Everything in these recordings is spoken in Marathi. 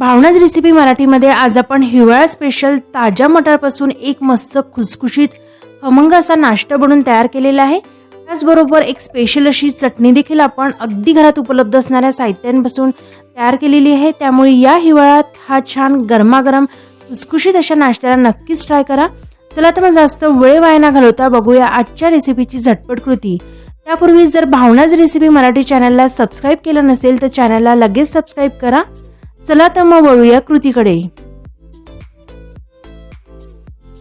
भावनाच रेसिपी मराठीमध्ये आज आपण हिवाळा स्पेशल ताज्या मटारपासून एक मस्त खुसखुशीत खमंग असा नाश्ता बनवून तयार केलेला आहे. त्याचबरोबर एक स्पेशल अशी चटणी देखील आपण अगदी घरात उपलब्ध असणाऱ्या साहित्यांपासून तयार केलेली आहे. त्यामुळे या हिवाळ्यात हा छान गरमागरम खुसखुशीत अशा नाश्त्याला नक्कीच ट्राय करा. चला तर मग जास्त वेळ वाया न घालवता बघूया आजच्या रेसिपीची झटपट कृती. त्यापूर्वी जर भावनाच रेसिपी मराठी चॅनलला सबस्क्राईब केलं नसेल तर चॅनलला लगेच सबस्क्राईब करा. चला तर मग वळूया कृतीकडे.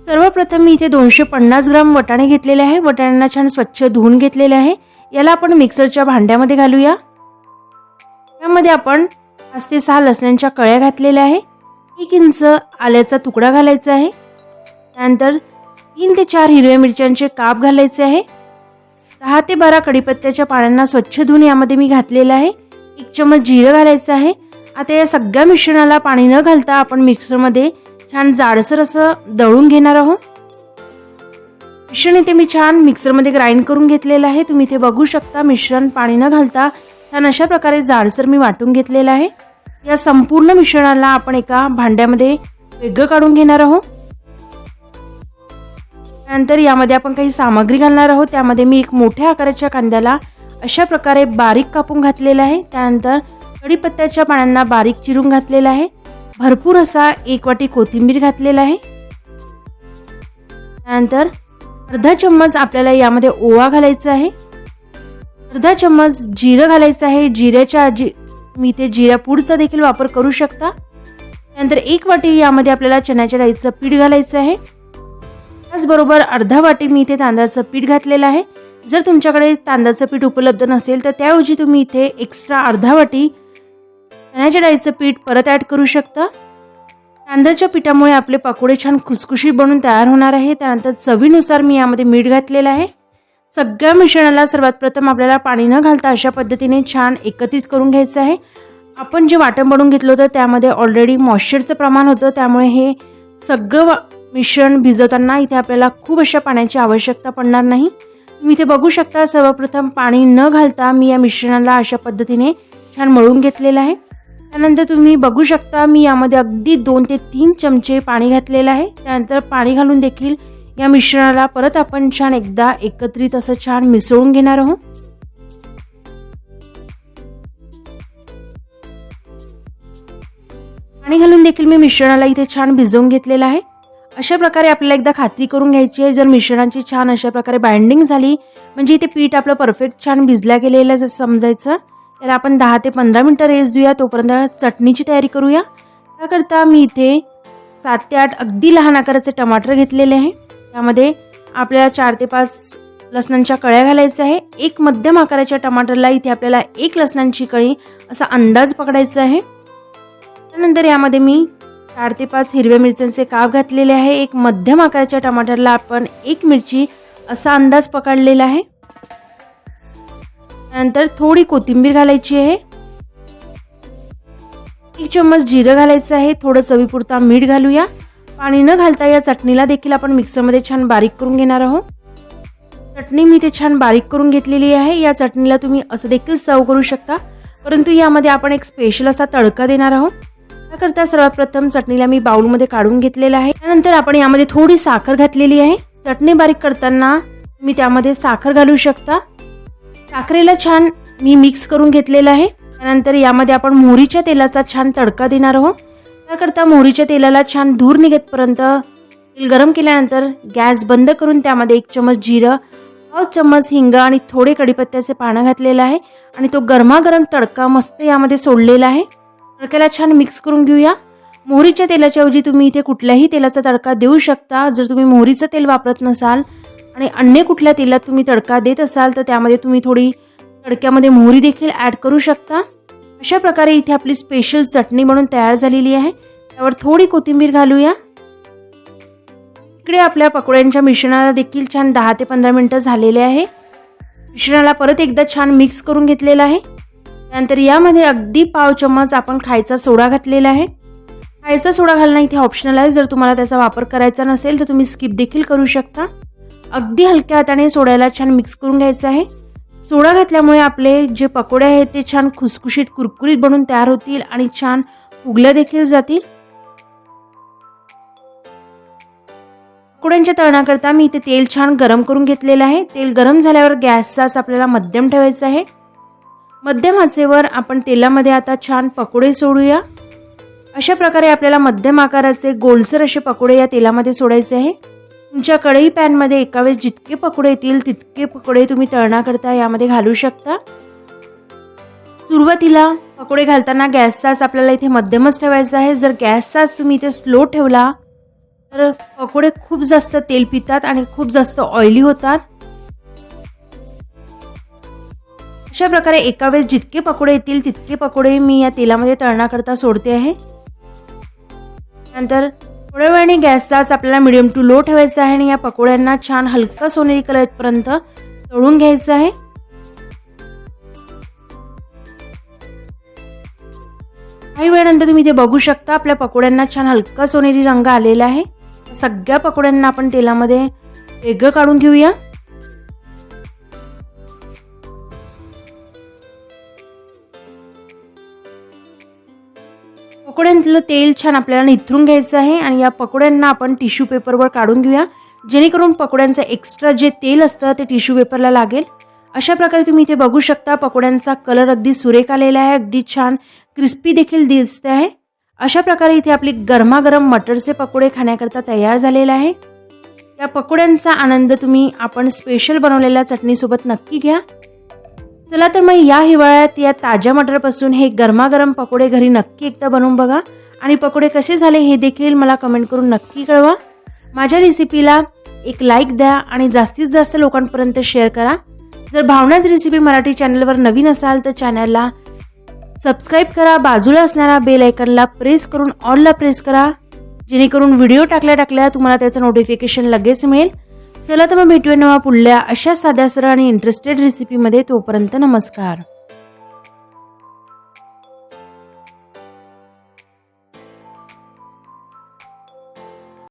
सर्वप्रथम मी इथे दोनशे पन्नास ग्राम वटाणे घेतलेले आहे. वटाण्यांना छान स्वच्छ धुवून घेतलेले आहे. याला आपण मिक्सरच्या भांड्यामध्ये घालूया. त्यामध्ये आपण पाच ते सहा लसण्यांच्या कळ्या घातलेल्या आहे. एक इंच आल्याचा तुकडा घालायचा आहे. त्यानंतर तीन ते चार हिरव्या मिरच्यांचे काप घालायचे आहे. दहा ते बारा कडीपत्त्याच्या पाण्यांना स्वच्छ धुवून यामध्ये मी घातलेलं आहे. एक चमच जिरं घालायचं आहे. आता या सगळ्या मिश्रणाला पाणी न घालता आपण मिक्सरमध्ये छान जाडसर असं दळून घेणार आहोत. मिश्रण इथे मी छान मिक्सरमध्ये ग्राइंड करून घेतलेलं आहे. तुम्ही इथे बघू शकता मिश्रण पाणी न घालता छान अशा प्रकारे जाडसर मी वाटून घेतलेलं आहे. या संपूर्ण मिश्रणाला आपण एका भांड्यामध्ये वेगळं काढून घेणार आहोत. त्यानंतर यामध्ये आपण काही सामग्री घालणार आहोत. त्यामध्ये मी एक मोठ्या आकाराच्या कांद्याला अशा प्रकारे बारीक कापून घातलेला आहे. त्यानंतर कढीपत्त्याच्या पानांना बारीक चिरून घातलेला आहे. भरपूर असा एक वाटी कोथिंबीर घातलेला आहे. त्यानंतर अर्धा चम्मच आपल्याला यामध्ये ओवा घालायचा आहे. अर्धा चम्मच जिरं घालायचं आहे. जिऱ्याच्या जी मी ते जिऱ्या पूडचा देखील वापर करू शकता. त्यानंतर एक वाटी यामध्ये आपल्याला चण्याच्या डाळीचं पीठ घालायचं आहे. त्याचबरोबर अर्धा वाटी मी इथे तांदळाचं पीठ घातलेलं आहे. जर तुमच्याकडे तांदळाचं पीठ उपलब्ध नसेल तर त्याऐवजी तुम्ही इथे एक्स्ट्रा अर्धा वाटी चण्याच्या डाळीचं पीठ परत ॲड करू शकता. तांदळाच्या पिठामुळे आपले पकोडे छान खुसखुशीत बनून तयार होणार आहे. त्यानंतर चवीनुसार मी यामध्ये मीठ घातलेलं आहे. सगळ्या मिश्रणाला सर्वात प्रथम आपल्याला पाणी न घालता अशा पद्धतीने छान एकत्रित करून घ्यायचं आहे. आपण जे वाटण बनवून घेतलं होतं त्यामध्ये ऑलरेडी मॉइश्चरचं प्रमाण होतं. त्यामुळे हे सगळं वा मिश्रण भिजवताना इथे आपल्याला खूप अशा पाण्याची आवश्यकता पडणार नाही. तुम्ही इथे बघू शकता सर्वप्रथम पाणी न घालता मी या मिश्रणाला अशा पद्धतीने छान मळून घेतलेलं आहे. त्यानंतर तुम्ही बघू शकता मी यामध्ये अगदी दोन ते तीन चमचे पाणी घातलेलं आहे. त्यानंतर पाणी घालून देखील या मिश्रणाला परत आपण छान एकदा एकत्रित असं छान मिसळून घेणार आहोत. पाणी घालून देखील मी मिश्रणाला इथे छान भिजवून घेतलेलं आहे. अशा प्रकारे आपल्याला एकदा खात्री करून घ्यायची आहे. जर मिश्रणाची छान अशा प्रकारे बाइंडिंग झाली म्हणजे इथे पीठ आपलं परफेक्ट छान भिजल्या गेलेलं जर समजायचं. तर आपण दहा ते पंधरा मिनटं रेस देऊया. तोपर्यंत चटणीची तयारी करूया. त्याकरता मी इथे सात ते आठ अगदी लहान आकाराचे टमाटर घेतलेले आहे. त्यामध्ये आपल्याला चार ते पाच लसणांच्या कळ्या घालायच्या आहे. एक मध्यम आकाराच्या टमाटरला इथे आपल्याला एक लसणांची कळी असा अंदाज पकडायचा आहे. त्यानंतर यामध्ये मी चार ते पाच हिरव्या मिरच्यांचे काप घातलेले आहे. एक मध्यम आकाराच्या टमाटरला आपण एक मिरची असा अंदाज पकडलेला आहे. त्यानंतर थोडी कोथिंबीर घालायची आहे. एक चम्मच जिरं घालायचं आहे. थोडं चवीपुरता मीठ घालूया. पाणी न घालता या चटणीला देखील आपण मिक्सरमध्ये छान बारीक करून घेणार आहोत. चटणी मी ते छान बारीक करून घेतलेली आहे. या चटणीला तुम्ही असं देखील सर्व करू शकता. परंतु यामध्ये आपण एक स्पेशल असा तडका देणार आहोत. त्याकरता सर्वात प्रथम चटणीला मी बाउलमध्ये काढून घेतलेला आहे. त्यानंतर आपण यामध्ये थोडी साखर घातलेली आहे. चटणी बारीक करताना मी त्यामध्ये साखर घालू शकता. साखरेला छान मी मिक्स करून घेतलेलं आहे. त्यानंतर यामध्ये आपण मोहरीच्या तेलाचा छान तडका देणार आहोत. त्याकरता मोहरीच्या तेलाला छान धूर निघतपर्यंत तेल गरम केल्यानंतर गॅस बंद करून त्यामध्ये एक चमच जिरं पाव चम्मच हिंग आणि थोडे कडीपत्त्याचे पानं घातलेलं आहे आणि तो गरमागरम तडका मस्त यामध्ये सोडलेला आहे. तडक्याला छान मिक्स करून घेऊया. मोहरीच्या तेलाच्याऐवजी तुम्ही इथे कुठल्याही तेलाचा तडका देऊ शकता. जर तुम्ही मोहरीचं तेल वापरत नसाल आणि अन्य कुठल्या तेलात तुम्ही तडका देत असाल तर त्यामध्ये तुम्ही थोडी तडक्यामध्ये मोहरी देखील ॲड करू शकता. अशा प्रकारे इथे आपली स्पेशल चटणी म्हणून तयार झालेली आहे. त्यावर थोडी कोथिंबीर घालूया. इकडे आपल्या पकोड्यांच्या मिश्रणाला देखील छान दहा ते पंधरा मिनटं झालेले आहे. मिश्रणाला परत एकदा छान मिक्स करून घेतलेलं आहे. त्यानंतर यामध्ये अगदी पाव चम्मच आपण खायचा सोडा घातलेला आहे. खायचा सोडा घालणं इथे ऑप्शनल आहे. जर तुम्हाला त्याचा वापर करायचा नसेल तर तुम्ही स्किप देखील करू शकता. अगदी हलक्या हाताने सोड्याला छान मिक्स करून घ्यायचं आहे. सोडा घातल्यामुळे आपले जे पकोडे आहेत ते छान खुसखुशीत कुरकुरीत बनून तयार होतील आणि छान फुगल्या देखील जातील. पकोड्यांच्या तळणाकरता मी इथे तेल छान गरम करून घेतलेलं आहे. तेल गरम झाल्यावर गॅसचाच आपल्याला मध्यम ठेवायचा आहे. मध्यम आचेवर आपण तेलामध्ये आता छान पकोडे सोडूया. अशा प्रकारे आपल्याला मध्यम आकाराचे गोलसर असे पकोडे या तेलामध्ये सोडायचे आहे. तुमच्या कढई पॅनमध्ये एका वेळेस जितके पकोडे येतील तितके पकोडे तुम्ही तळणाकरता यामध्ये घालू शकता. सुरुवातीला पकोडे घालताना गॅसचाच आपल्याला इथे मध्यमच ठेवायचा आहे. जर गॅसचाच तुम्ही इथे स्लो ठेवला तर पकोडे खूप जास्त तेल पितात आणि खूप जास्त ऑइली होतात. अशा प्रकारे एका वेळेस जितके पकोडे येतील तितके पकोडे मी या तेलामध्ये तळणाकरता सोडते आहे. नंतर थोड्या वेळाने गॅसचाच आपल्याला मिडियम टू लो ठेवायचा आहे आणि या पकोड्यांना छान हलका सोनेरी कलर पर्यंत तळून घ्यायचं आहे. काही वेळानंतर तुम्ही इथे बघू शकता आपल्या पकोड्यांना छान हलका सोनेरी रंग आलेला आहे. सगळ्या पकोड्यांना आपण तेलामध्ये वेगळं काढून घेऊया. पकोड्यांतलं तेल छान आपल्याला निथरून घ्यायचं आहे आणि या पकोड्यांना आपण टिश्यू पेपरवर काढून घेऊया. जेणेकरून पकोड्यांचं एक्स्ट्रा जे तेल असतं ते टिश्यू पेपरला लागेल. अशा प्रकारे तुम्ही इथे बघू शकता पकोड्यांचा कलर अगदी सुरेख आलेला आहे अगदी छान क्रिस्पी देखील दिसते आहे. अशा प्रकारे इथे आपली गरमागरम मटरचे पकोडे खाण्याकरता तयार झालेला आहे. या पकोड्यांचा आनंद तुम्ही आपण स्पेशल बनवलेल्या चटणीसोबत नक्की घ्या. चला तर मग या हिवाळ्यात या ताज्या मटरपासून हे गरमागरम पकोडे घरी नक्की एकदा बनवून बघा. आणि पकोडे कसे झाले हे देखील मला कमेंट करून नक्की कळवा. माझ्या रेसिपीला एक लाईक द्या आणि जास्तीत जास्त लोकांपर्यंत शेअर करा. जर भावनाच रेसिपी मराठी चॅनलवर नवीन असाल तर चॅनलला सबस्क्राईब करा. बाजूला असणाऱ्या बेल आयकनला प्रेस करून ऑलला प्रेस करा. जेणेकरून व्हिडिओ टाकल्या टाकल्या तुम्हाला त्याचं नोटिफिकेशन लगेच मिळेल. चला तर मग भेटूया नवा पुढल्या अशा साध्या सरळ आणि इंटरेस्टेड रेसिपीमध्ये तोपर्यंत नमस्कार.